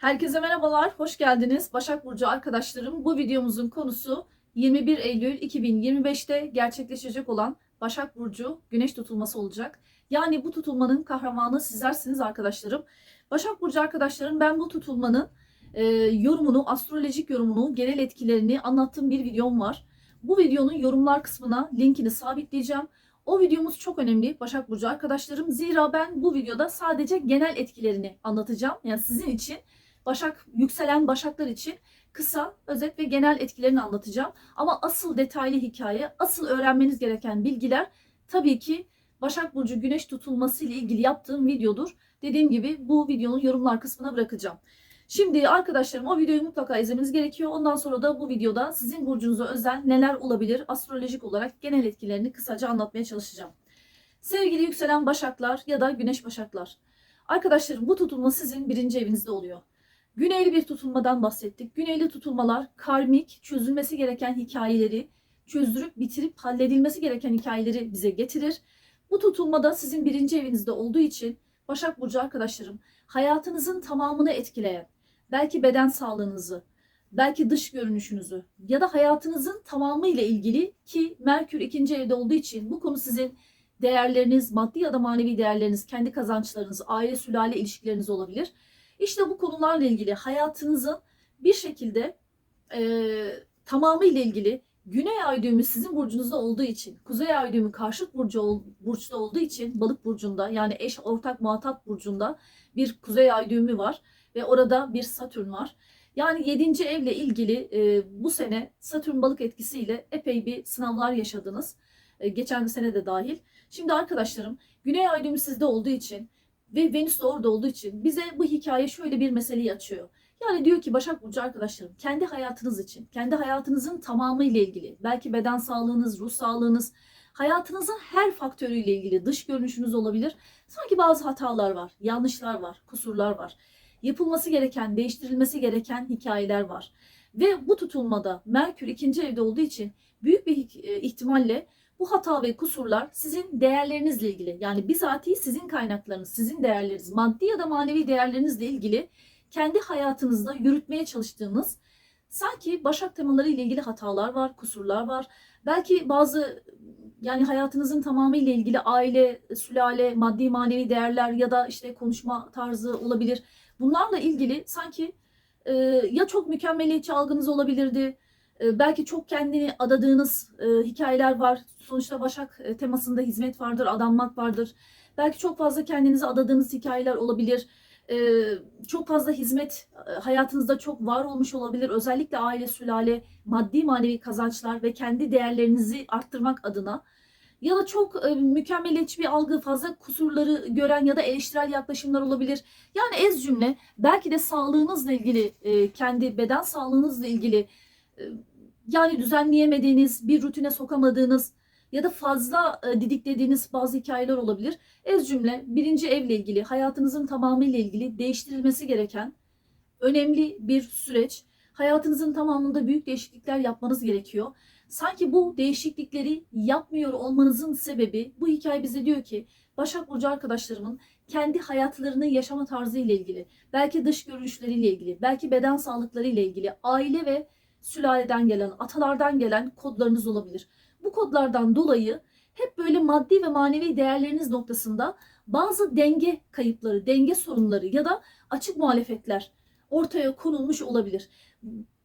Herkese merhabalar, hoş geldiniz. Başak Burcu arkadaşlarım, bu videomuzun konusu 21 Eylül 2025'te gerçekleşecek olan Başak Burcu güneş tutulması olacak. Yani bu tutulmanın kahramanı sizlersiniz arkadaşlarım. Başak Burcu arkadaşlarım ben bu tutulmanın e, yorumunu, astrolojik yorumunu, genel etkilerini anlattığım bir videom var. Bu videonun yorumlar kısmına linkini sabitleyeceğim. O videomuz çok önemli Başak Burcu arkadaşlarım. Zira ben bu videoda sadece genel etkilerini anlatacağım. Yani sizin için Başak yükselen Başaklar için kısa, özet ve genel etkilerini anlatacağım. Ama asıl detaylı hikaye, asıl öğrenmeniz gereken bilgiler tabii ki Başak Burcu güneş tutulması ile ilgili yaptığım videodur. Dediğim gibi bu videonun yorumlar kısmına bırakacağım. Şimdi arkadaşlarım o videoyu mutlaka izlemeniz gerekiyor. Ondan sonra da bu videoda sizin burcunuza özel neler olabilir astrolojik olarak genel etkilerini kısaca anlatmaya çalışacağım. Sevgili yükselen başaklar ya da güneş başaklar. Arkadaşlarım bu tutulma sizin birinci evinizde oluyor. Güneyli bir tutulmadan bahsettik. Güneyli tutulmalar karmik, çözülmesi gereken hikayeleri çözdürüp bitirip halledilmesi gereken hikayeleri bize getirir. Bu tutulmada sizin birinci evinizde olduğu için Başak Burcu arkadaşlarım hayatınızın tamamını etkileyen, belki beden sağlığınızı, belki dış görünüşünüzü ya da hayatınızın tamamı ile ilgili ki Merkür ikinci evde olduğu için bu konu sizin değerleriniz, maddi ya da manevi değerleriniz, kendi kazançlarınız, aile sülale ilişkileriniz olabilir. İşte bu konularla ilgili hayatınızın bir şekilde e, tamamı ile ilgili Güney ay düğümü sizin burcunuzda olduğu için, Kuzey ay düğümü karşıt burcu burçta olduğu için balık burcunda yani eş ortak muhatap burcunda bir Kuzey ay düğümü var ve orada bir Satürn var. Yani 7. evle ilgili e, bu sene Satürn balık etkisiyle epey bir sınavlar yaşadınız. E, geçen sene de dahil. Şimdi arkadaşlarım Güney ay düğümü sizde olduğu için ve Venüs de orada olduğu için bize bu hikaye şöyle bir meseleyi açıyor. Yani diyor ki Başak Burcu arkadaşlarım kendi hayatınız için, kendi hayatınızın tamamı ile ilgili, belki beden sağlığınız, ruh sağlığınız, hayatınızın her faktörüyle ilgili dış görünüşünüz olabilir. Sanki bazı hatalar var, yanlışlar var, kusurlar var. Yapılması gereken, değiştirilmesi gereken hikayeler var. Ve bu tutulmada Merkür ikinci evde olduğu için büyük bir e, ihtimalle bu hata ve kusurlar sizin değerlerinizle ilgili yani bizatihi sizin kaynaklarınız, sizin değerleriniz, maddi ya da manevi değerlerinizle ilgili kendi hayatınızda yürütmeye çalıştığınız sanki başak temaları ile ilgili hatalar var, kusurlar var. Belki bazı yani hayatınızın tamamı ile ilgili aile, sülale, maddi manevi değerler ya da işte konuşma tarzı olabilir. Bunlarla ilgili sanki e, ya çok mükemmeliyetçi algınız olabilirdi. E, belki çok kendini adadığınız e, hikayeler var. Sonuçta Başak e, temasında hizmet vardır, adanmak vardır. Belki çok fazla kendinizi adadığınız hikayeler olabilir ee, çok fazla hizmet e, hayatınızda çok var olmuş olabilir. Özellikle aile, sülale, maddi manevi kazançlar ve kendi değerlerinizi arttırmak adına. Ya da çok mükemmeliyetçi bir algı, fazla kusurları gören ya da eleştirel yaklaşımlar olabilir. Yani ez cümle belki de sağlığınızla ilgili, kendi beden sağlığınızla ilgili yani düzenleyemediğiniz, bir rutine sokamadığınız ya da fazla e, didiklediğiniz bazı hikayeler olabilir. Ez cümle birinci evle ilgili, hayatınızın tamamıyla ilgili değiştirilmesi gereken önemli bir süreç. Hayatınızın tamamında büyük değişiklikler yapmanız gerekiyor. Sanki bu değişiklikleri yapmıyor olmanızın sebebi bu hikaye bize diyor ki Başak Burcu arkadaşlarımın kendi hayatlarını yaşama tarzı ile ilgili, belki dış görünüşleriyle ilgili, belki beden sağlıkları ile ilgili, aile ve sülaleden gelen, atalardan gelen kodlarınız olabilir. Bu kodlardan dolayı hep böyle maddi ve manevi değerleriniz noktasında bazı denge kayıpları, denge sorunları ya da açık muhalefetler ortaya konulmuş olabilir.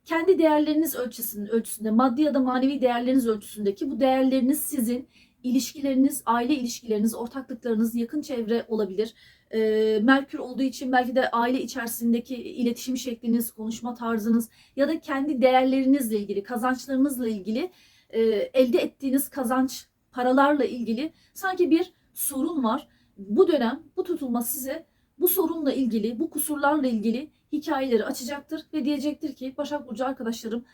Kendi değerleriniz ölçüsünde, ölçüsünde, maddi ya da manevi değerleriniz ölçüsündeki bu değerleriniz sizin ilişkileriniz, aile ilişkileriniz, ortaklıklarınız, yakın çevre olabilir. Ee, Merkür olduğu için belki de aile içerisindeki iletişim şekliniz, konuşma tarzınız ya da kendi değerlerinizle ilgili, kazançlarınızla ilgili e, elde ettiğiniz kazanç paralarla ilgili sanki bir sorun var. Bu dönem bu tutulma size bu sorunla ilgili, bu kusurlarla ilgili hikayeleri açacaktır ve diyecektir ki Başak Burcu arkadaşlarım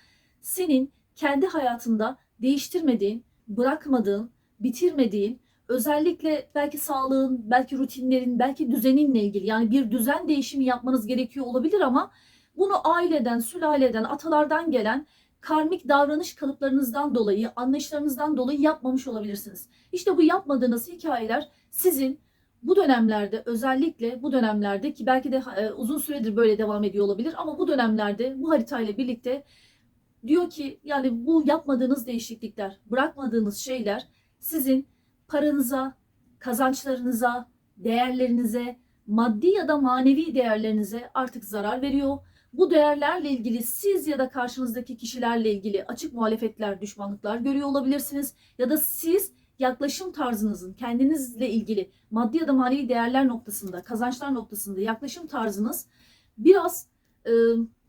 senin kendi hayatında değiştirmediğin, bırakmadığın, bitirmediğin, özellikle belki sağlığın, belki rutinlerin, belki düzeninle ilgili yani bir düzen değişimi yapmanız gerekiyor olabilir ama bunu aileden, sülaleden, atalardan gelen karmik davranış kalıplarınızdan dolayı, anlayışlarınızdan dolayı yapmamış olabilirsiniz. İşte bu yapmadığınız hikayeler sizin bu dönemlerde özellikle bu dönemlerde ki belki de e, uzun süredir böyle devam ediyor olabilir ama bu dönemlerde bu haritayla birlikte diyor ki yani bu yapmadığınız değişiklikler, bırakmadığınız şeyler sizin paranıza, kazançlarınıza, değerlerinize, maddi ya da manevi değerlerinize artık zarar veriyor. Bu değerlerle ilgili siz ya da karşınızdaki kişilerle ilgili açık muhalefetler, düşmanlıklar görüyor olabilirsiniz. Ya da siz yaklaşım tarzınızın kendinizle ilgili maddi ya da manevi değerler noktasında, kazançlar noktasında yaklaşım tarzınız biraz e,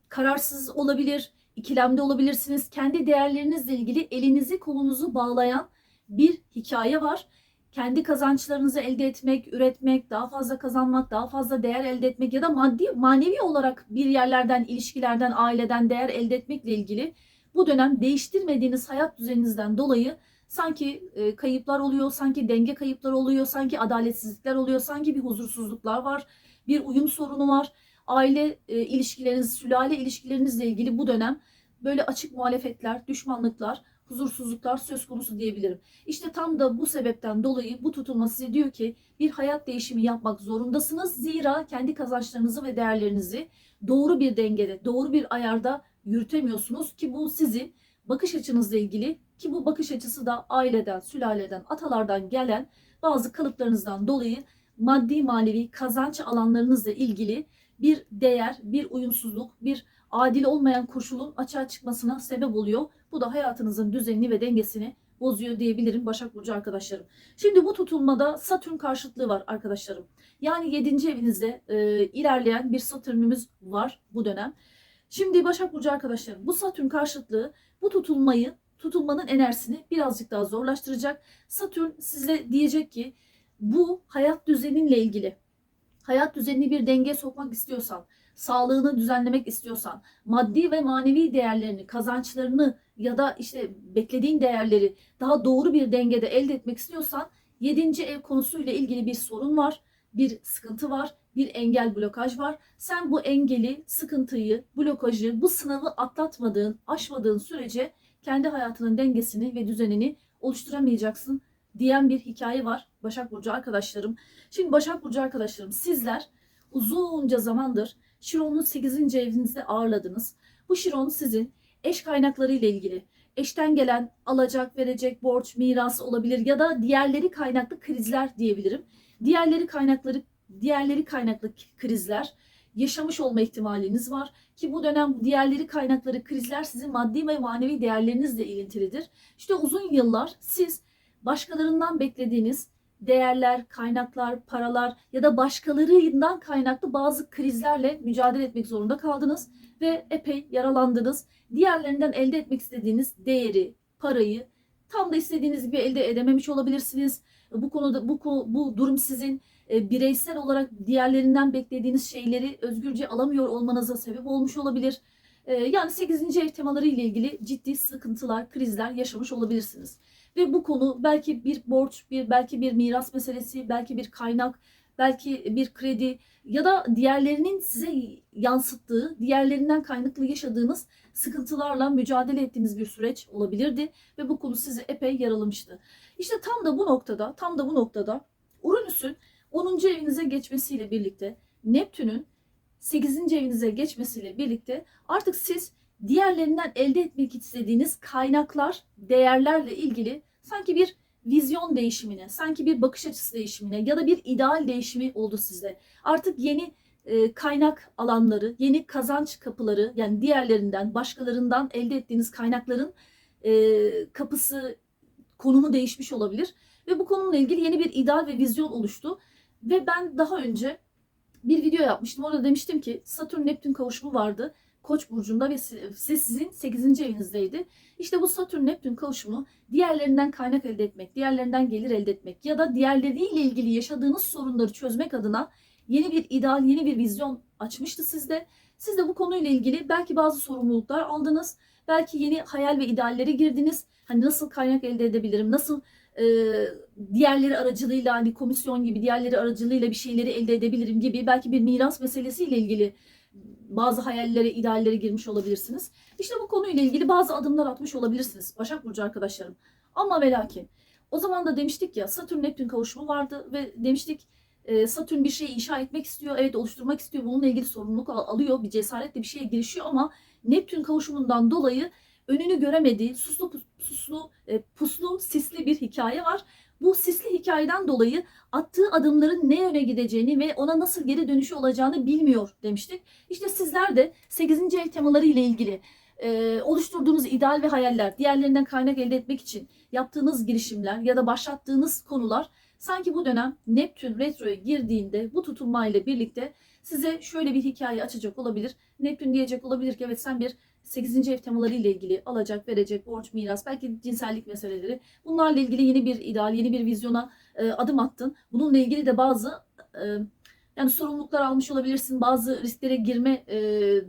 kararsız olabilir, ikilemde olabilirsiniz. Kendi değerlerinizle ilgili elinizi kolunuzu bağlayan bir hikaye var. Kendi kazançlarınızı elde etmek, üretmek, daha fazla kazanmak, daha fazla değer elde etmek ya da maddi, manevi olarak bir yerlerden, ilişkilerden, aileden değer elde etmekle ilgili bu dönem değiştirmediğiniz hayat düzeninizden dolayı sanki e, kayıplar oluyor, sanki denge kayıpları oluyor, sanki adaletsizlikler oluyor, sanki bir huzursuzluklar var, bir uyum sorunu var. Aile e, ilişkileriniz, sülale ilişkilerinizle ilgili bu dönem böyle açık muhalefetler, düşmanlıklar, huzursuzluklar söz konusu diyebilirim. İşte tam da bu sebepten dolayı bu tutulma size diyor ki bir hayat değişimi yapmak zorundasınız. Zira kendi kazançlarınızı ve değerlerinizi doğru bir dengede, doğru bir ayarda yürütemiyorsunuz ki bu sizin bakış açınızla ilgili ki bu bakış açısı da aileden, sülaleden, atalardan gelen bazı kalıplarınızdan dolayı maddi manevi kazanç alanlarınızla ilgili bir değer, bir uyumsuzluk, bir adil olmayan koşulun açığa çıkmasına sebep oluyor. Bu da hayatınızın düzenini ve dengesini bozuyor diyebilirim Başak Burcu arkadaşlarım. Şimdi bu tutulmada Satürn karşıtlığı var arkadaşlarım. Yani 7. evinizde e, ilerleyen bir Satürnümüz var bu dönem. Şimdi Başak Burcu arkadaşlarım bu Satürn karşıtlığı bu tutulmayı tutulmanın enerjisini birazcık daha zorlaştıracak. Satürn size diyecek ki bu hayat düzeninle ilgili hayat düzenini bir dengeye sokmak istiyorsan, sağlığını düzenlemek istiyorsan, maddi ve manevi değerlerini, kazançlarını ya da işte beklediğin değerleri daha doğru bir dengede elde etmek istiyorsan 7. ev konusuyla ilgili bir sorun var, bir sıkıntı var, bir engel blokaj var. Sen bu engeli, sıkıntıyı, blokajı, bu sınavı atlatmadığın, aşmadığın sürece kendi hayatının dengesini ve düzenini oluşturamayacaksın diyen bir hikaye var Başak Burcu arkadaşlarım. Şimdi Başak Burcu arkadaşlarım sizler uzunca zamandır Şiron'un 8. evinizde ağırladınız. Bu Şiron sizin eş kaynakları ile ilgili eşten gelen alacak, verecek, borç, miras olabilir ya da diğerleri kaynaklı krizler diyebilirim. Diğerleri kaynakları diğerleri kaynaklı krizler yaşamış olma ihtimaliniz var ki bu dönem diğerleri kaynakları krizler sizin maddi ve manevi değerlerinizle ilintilidir. İşte uzun yıllar siz başkalarından beklediğiniz değerler, kaynaklar, paralar ya da başkalarından kaynaklı bazı krizlerle mücadele etmek zorunda kaldınız ve epey yaralandınız. Diğerlerinden elde etmek istediğiniz değeri, parayı tam da istediğiniz gibi elde edememiş olabilirsiniz. Bu konuda bu bu durum sizin e, bireysel olarak diğerlerinden beklediğiniz şeyleri özgürce alamıyor olmanıza sebep olmuş olabilir. E, yani 8. ev temaları ile ilgili ciddi sıkıntılar, krizler yaşamış olabilirsiniz. Ve bu konu belki bir borç, bir belki bir miras meselesi, belki bir kaynak, belki bir kredi ya da diğerlerinin size yansıttığı, diğerlerinden kaynaklı yaşadığınız sıkıntılarla mücadele ettiğiniz bir süreç olabilirdi ve bu konu sizi epey yaralamıştı. İşte tam da bu noktada, tam da bu noktada Uranüs'ün 10. evinize geçmesiyle birlikte Neptün'ün 8. evinize geçmesiyle birlikte artık siz diğerlerinden elde etmek istediğiniz kaynaklar, değerlerle ilgili sanki bir vizyon değişimine, sanki bir bakış açısı değişimine ya da bir ideal değişimi oldu sizde. Artık yeni e, kaynak alanları, yeni kazanç kapıları yani diğerlerinden, başkalarından elde ettiğiniz kaynakların e, kapısı, konumu değişmiş olabilir. Ve bu konumla ilgili yeni bir ideal ve vizyon oluştu. Ve ben daha önce bir video yapmıştım. Orada demiştim ki Satürn Neptün kavuşumu vardı. Koç burcunda ve siz sizin 8. evinizdeydi. İşte bu Satürn Neptün kavuşumu diğerlerinden kaynak elde etmek, diğerlerinden gelir elde etmek ya da diğerleriyle ilgili yaşadığınız sorunları çözmek adına yeni bir ideal, yeni bir vizyon açmıştı sizde. Siz de bu konuyla ilgili belki bazı sorumluluklar aldınız. Belki yeni hayal ve ideallere girdiniz. Hani nasıl kaynak elde edebilirim? Nasıl e, diğerleri aracılığıyla hani komisyon gibi diğerleri aracılığıyla bir şeyleri elde edebilirim gibi belki bir miras meselesiyle ilgili bazı hayallere, ideallere girmiş olabilirsiniz. İşte bu konuyla ilgili bazı adımlar atmış olabilirsiniz Başak Burcu arkadaşlarım. Ama ve lakin o zaman da demiştik ya Satürn Neptün kavuşumu vardı ve demiştik e, Satürn bir şey inşa etmek istiyor. Evet oluşturmak istiyor. Bununla ilgili sorumluluk al- alıyor. Bir cesaretle bir şeye girişiyor ama Neptün kavuşumundan dolayı önünü göremediği suslu pus- suslu e, puslu sisli bir hikaye var. Bu sisli hikayeden dolayı attığı adımların ne yöne gideceğini ve ona nasıl geri dönüşü olacağını bilmiyor demiştik. İşte sizler de 8. ev temaları ile ilgili e, oluşturduğunuz ideal ve hayaller, diğerlerinden kaynak elde etmek için yaptığınız girişimler ya da başlattığınız konular sanki bu dönem Neptün retroya girdiğinde bu tutulmayla birlikte size şöyle bir hikaye açacak olabilir. Neptün diyecek olabilir ki evet sen bir 8. ev temaları ile ilgili alacak, verecek, borç, miras, belki cinsellik meseleleri. Bunlarla ilgili yeni bir ideal, yeni bir vizyona e, adım attın. Bununla ilgili de bazı e, yani sorumluluklar almış olabilirsin. Bazı risklere girme e,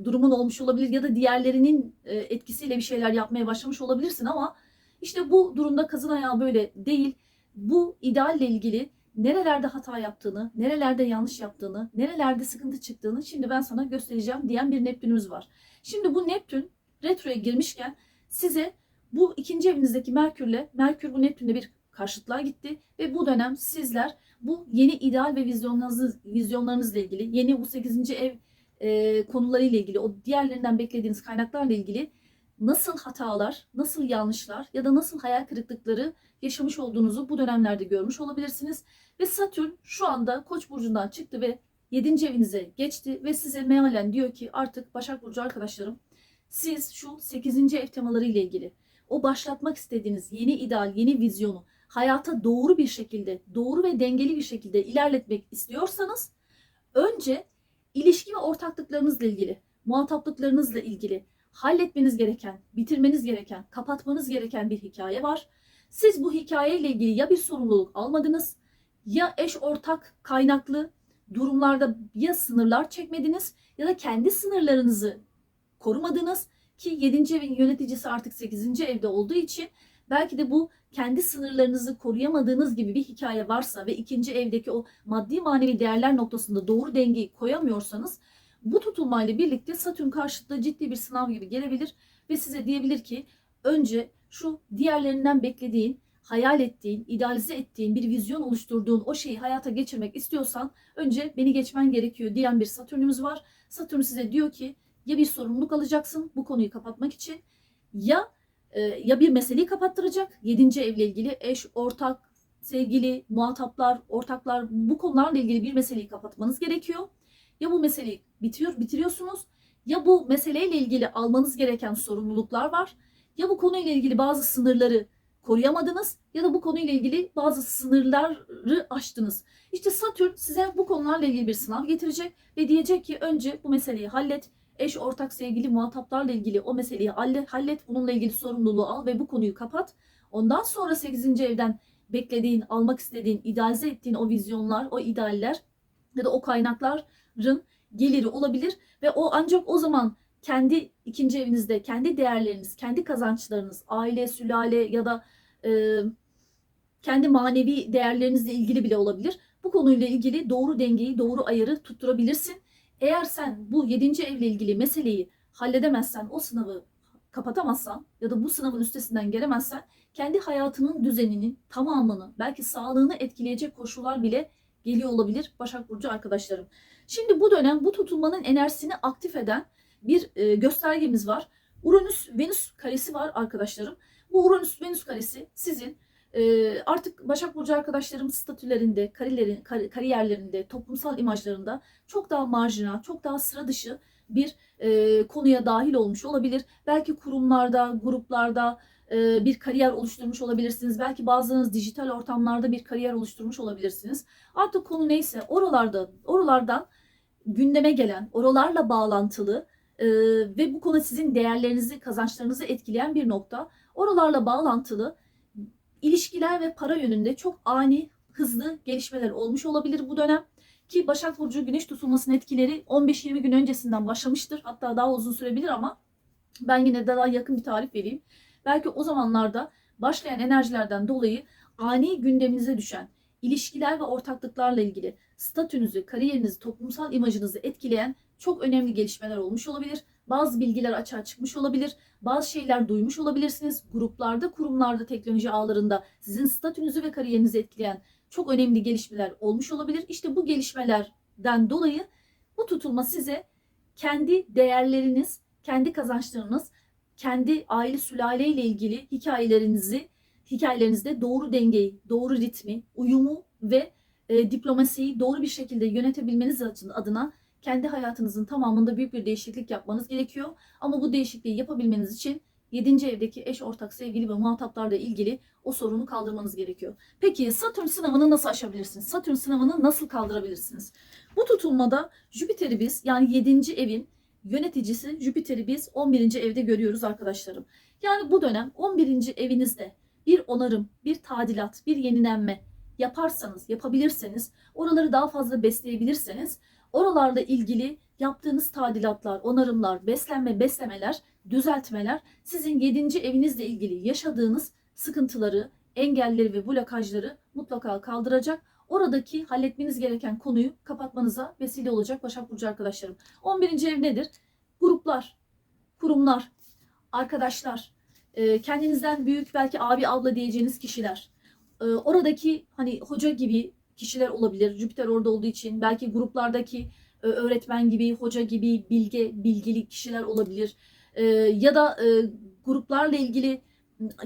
durumun olmuş olabilir ya da diğerlerinin e, etkisiyle bir şeyler yapmaya başlamış olabilirsin ama işte bu durumda kazın ayağı böyle değil. Bu idealle ilgili nerelerde hata yaptığını, nerelerde yanlış yaptığını, nerelerde sıkıntı çıktığını şimdi ben sana göstereceğim diyen bir Neptünümüz var. Şimdi bu Neptün retroya girmişken size bu ikinci evinizdeki Merkürle, Merkür bu Neptün'de bir karşıtlığa gitti ve bu dönem sizler bu yeni ideal ve vizyonlarınız, vizyonlarınızla ilgili, yeni bu 8. ev e, konularıyla ilgili, o diğerlerinden beklediğiniz kaynaklarla ilgili nasıl hatalar, nasıl yanlışlar ya da nasıl hayal kırıklıkları yaşamış olduğunuzu bu dönemlerde görmüş olabilirsiniz. Ve Satürn şu anda Koç burcundan çıktı ve 7. evinize geçti ve size mealen diyor ki artık Başak Burcu arkadaşlarım siz şu 8. ev temaları ile ilgili o başlatmak istediğiniz yeni ideal, yeni vizyonu hayata doğru bir şekilde, doğru ve dengeli bir şekilde ilerletmek istiyorsanız önce ilişki ve ortaklıklarınızla ilgili, muhataplıklarınızla ilgili halletmeniz gereken, bitirmeniz gereken, kapatmanız gereken bir hikaye var. Siz bu hikayeyle ilgili ya bir sorumluluk almadınız ya eş ortak kaynaklı durumlarda ya sınırlar çekmediniz ya da kendi sınırlarınızı korumadınız ki 7. evin yöneticisi artık 8. evde olduğu için belki de bu kendi sınırlarınızı koruyamadığınız gibi bir hikaye varsa ve ikinci evdeki o maddi manevi değerler noktasında doğru dengeyi koyamıyorsanız bu tutulmayla birlikte Satürn karşıtlığı ciddi bir sınav gibi gelebilir ve size diyebilir ki önce şu diğerlerinden beklediğin, hayal ettiğin, idealize ettiğin bir vizyon oluşturduğun o şeyi hayata geçirmek istiyorsan önce beni geçmen gerekiyor diyen bir Satürn'ümüz var. Satürn size diyor ki ya bir sorumluluk alacaksın bu konuyu kapatmak için ya e, ya bir meseleyi kapattıracak. Yedinci evle ilgili eş, ortak, sevgili, muhataplar, ortaklar bu konularla ilgili bir meseleyi kapatmanız gerekiyor. Ya bu meseleyi bitiyor, bitiriyorsunuz ya bu meseleyle ilgili almanız gereken sorumluluklar var. Ya bu konuyla ilgili bazı sınırları koruyamadınız ya da bu konuyla ilgili bazı sınırları aştınız. İşte Satürn size bu konularla ilgili bir sınav getirecek ve diyecek ki önce bu meseleyi hallet. Eş, ortak, sevgili, muhataplarla ilgili o meseleyi halle- hallet. Bununla ilgili sorumluluğu al ve bu konuyu kapat. Ondan sonra 8. evden beklediğin, almak istediğin, idealize ettiğin o vizyonlar, o idealler ya da o kaynakların geliri olabilir ve o ancak o zaman kendi ikinci evinizde, kendi değerleriniz, kendi kazançlarınız, aile, sülale ya da e, kendi manevi değerlerinizle ilgili bile olabilir. Bu konuyla ilgili doğru dengeyi, doğru ayarı tutturabilirsin. Eğer sen bu 7. evle ilgili meseleyi halledemezsen, o sınavı kapatamazsan ya da bu sınavın üstesinden gelemezsen kendi hayatının düzeninin tamamını, belki sağlığını etkileyecek koşullar bile geliyor olabilir Başak Burcu arkadaşlarım. Şimdi bu dönem bu tutulmanın enerjisini aktif eden bir e, göstergemiz var. Uranüs-Venüs karesi var arkadaşlarım. Bu Uranüs-Venüs karesi sizin e, artık Başak Burcu arkadaşlarım statülerinde, kariyerin, kar- kariyerlerinde, toplumsal imajlarında çok daha marjinal, çok daha sıra dışı bir e, konuya dahil olmuş olabilir. Belki kurumlarda, gruplarda bir kariyer oluşturmuş olabilirsiniz. Belki bazılarınız dijital ortamlarda bir kariyer oluşturmuş olabilirsiniz. Artık konu neyse oralarda, oralardan gündeme gelen, oralarla bağlantılı e, ve bu konu sizin değerlerinizi, kazançlarınızı etkileyen bir nokta. Oralarla bağlantılı ilişkiler ve para yönünde çok ani, hızlı gelişmeler olmuş olabilir bu dönem. Ki Başak Burcu güneş tutulmasının etkileri 15-20 gün öncesinden başlamıştır. Hatta daha uzun sürebilir ama ben yine daha yakın bir tarif vereyim. Belki o zamanlarda başlayan enerjilerden dolayı ani gündeminize düşen ilişkiler ve ortaklıklarla ilgili statünüzü, kariyerinizi, toplumsal imajınızı etkileyen çok önemli gelişmeler olmuş olabilir. Bazı bilgiler açığa çıkmış olabilir. Bazı şeyler duymuş olabilirsiniz. Gruplarda, kurumlarda, teknoloji ağlarında sizin statünüzü ve kariyerinizi etkileyen çok önemli gelişmeler olmuş olabilir. İşte bu gelişmelerden dolayı bu tutulma size kendi değerleriniz, kendi kazançlarınız, kendi aile sülale ile ilgili hikayelerinizi, hikayelerinizde doğru dengeyi, doğru ritmi, uyumu ve e, diplomasiyi doğru bir şekilde yönetebilmeniz adına kendi hayatınızın tamamında büyük bir değişiklik yapmanız gerekiyor. Ama bu değişikliği yapabilmeniz için 7. evdeki eş, ortak, sevgili ve muhataplarla ilgili o sorunu kaldırmanız gerekiyor. Peki Satürn sınavını nasıl aşabilirsiniz? Satürn sınavını nasıl kaldırabilirsiniz? Bu tutulmada Jüpiter'i biz yani 7. evin yöneticisi Jüpiter'i biz 11. evde görüyoruz arkadaşlarım. Yani bu dönem 11. evinizde bir onarım, bir tadilat, bir yenilenme yaparsanız, yapabilirseniz, oraları daha fazla besleyebilirseniz, oralarla ilgili yaptığınız tadilatlar, onarımlar, beslenme, beslemeler, düzeltmeler sizin 7. evinizle ilgili yaşadığınız sıkıntıları, engelleri ve blokajları mutlaka kaldıracak. Oradaki halletmeniz gereken konuyu kapatmanıza vesile olacak Başak Burcu arkadaşlarım. 11. ev nedir? Gruplar, kurumlar, arkadaşlar, e, kendinizden büyük belki abi abla diyeceğiniz kişiler. E, Oradaki hani hoca gibi kişiler olabilir. Jüpiter orada olduğu için belki gruplardaki e, öğretmen gibi, hoca gibi, bilge, bilgili kişiler olabilir. Ya da gruplarla ilgili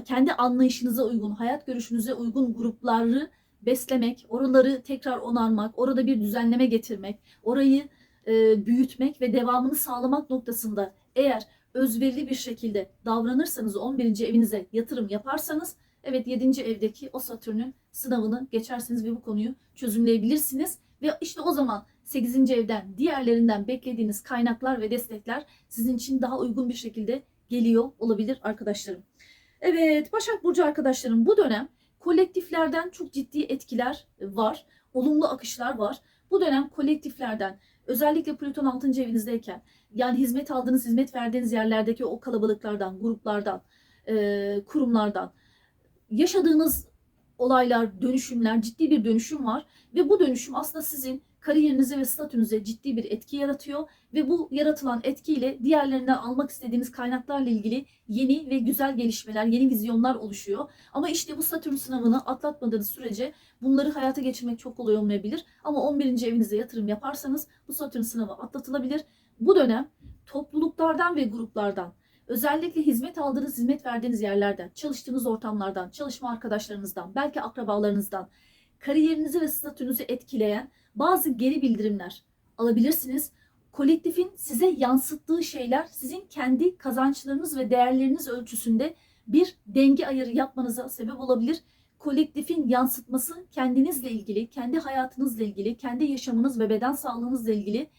kendi anlayışınıza uygun, hayat görüşünüze uygun grupları beslemek, oraları tekrar onarmak, orada bir düzenleme getirmek, orayı e, büyütmek ve devamını sağlamak noktasında eğer özverili bir şekilde davranırsanız 11. evinize yatırım yaparsanız evet 7. evdeki o Satürn'ün sınavını geçersiniz ve bu konuyu çözümleyebilirsiniz ve işte o zaman 8. evden diğerlerinden beklediğiniz kaynaklar ve destekler sizin için daha uygun bir şekilde geliyor olabilir arkadaşlarım. Evet Başak Burcu arkadaşlarım bu dönem kolektiflerden çok ciddi etkiler var. Olumlu akışlar var. Bu dönem kolektiflerden özellikle Plüton 6. evinizdeyken yani hizmet aldığınız, hizmet verdiğiniz yerlerdeki o kalabalıklardan, gruplardan, e, kurumlardan yaşadığınız olaylar, dönüşümler, ciddi bir dönüşüm var ve bu dönüşüm aslında sizin kariyerinize ve statünüze ciddi bir etki yaratıyor ve bu yaratılan etkiyle diğerlerinden almak istediğiniz kaynaklarla ilgili yeni ve güzel gelişmeler, yeni vizyonlar oluşuyor. Ama işte bu Satürn sınavını atlatmadığınız sürece bunları hayata geçirmek çok kolay olmayabilir. Ama 11. evinize yatırım yaparsanız bu Satürn sınavı atlatılabilir. Bu dönem topluluklardan ve gruplardan Özellikle hizmet aldığınız, hizmet verdiğiniz yerlerden, çalıştığınız ortamlardan, çalışma arkadaşlarınızdan, belki akrabalarınızdan kariyerinizi ve statünüzü etkileyen bazı geri bildirimler alabilirsiniz. Kolektifin size yansıttığı şeyler sizin kendi kazançlarınız ve değerleriniz ölçüsünde bir denge ayarı yapmanıza sebep olabilir. Kolektifin yansıtması kendinizle ilgili, kendi hayatınızla ilgili, kendi yaşamınız ve beden sağlığınızla ilgili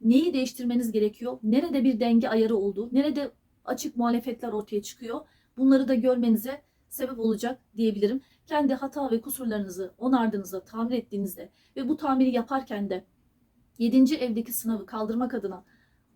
neyi değiştirmeniz gerekiyor? Nerede bir denge ayarı oldu? Nerede açık muhalefetler ortaya çıkıyor? Bunları da görmenize sebep olacak diyebilirim. Kendi hata ve kusurlarınızı onardığınızda, tamir ettiğinizde ve bu tamiri yaparken de 7. evdeki sınavı kaldırmak adına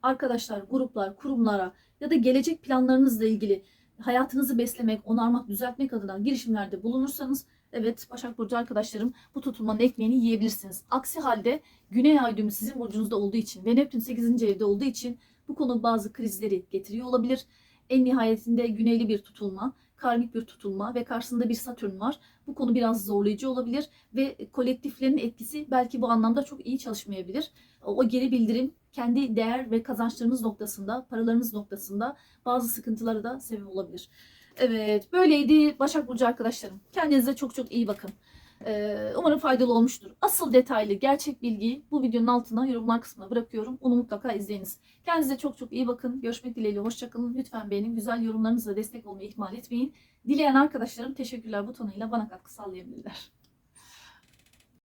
arkadaşlar, gruplar, kurumlara ya da gelecek planlarınızla ilgili hayatınızı beslemek, onarmak, düzeltmek adına girişimlerde bulunursanız evet Başak Burcu arkadaşlarım bu tutulmanın ekmeğini yiyebilirsiniz. Aksi halde Güney Ay düğümü sizin burcunuzda olduğu için ve Neptün 8. evde olduğu için bu konu bazı krizleri getiriyor olabilir. En nihayetinde güneyli bir tutulma, karmik bir tutulma ve karşısında bir Satürn var. Bu konu biraz zorlayıcı olabilir ve kolektiflerin etkisi belki bu anlamda çok iyi çalışmayabilir. O geri bildirim kendi değer ve kazançlarınız noktasında, paralarınız noktasında bazı sıkıntılara da sebep olabilir. Evet, böyleydi Başak Burcu arkadaşlarım. Kendinize çok çok iyi bakın. Ee, umarım faydalı olmuştur. Asıl detaylı gerçek bilgiyi bu videonun altına yorumlar kısmına bırakıyorum. Onu mutlaka izleyiniz. Kendinize çok çok iyi bakın. Görüşmek dileğiyle. Hoşçakalın. Lütfen beğenin. Güzel yorumlarınızla destek olmayı ihmal etmeyin. Dileyen arkadaşlarım teşekkürler butonuyla bana katkı sağlayabilirler.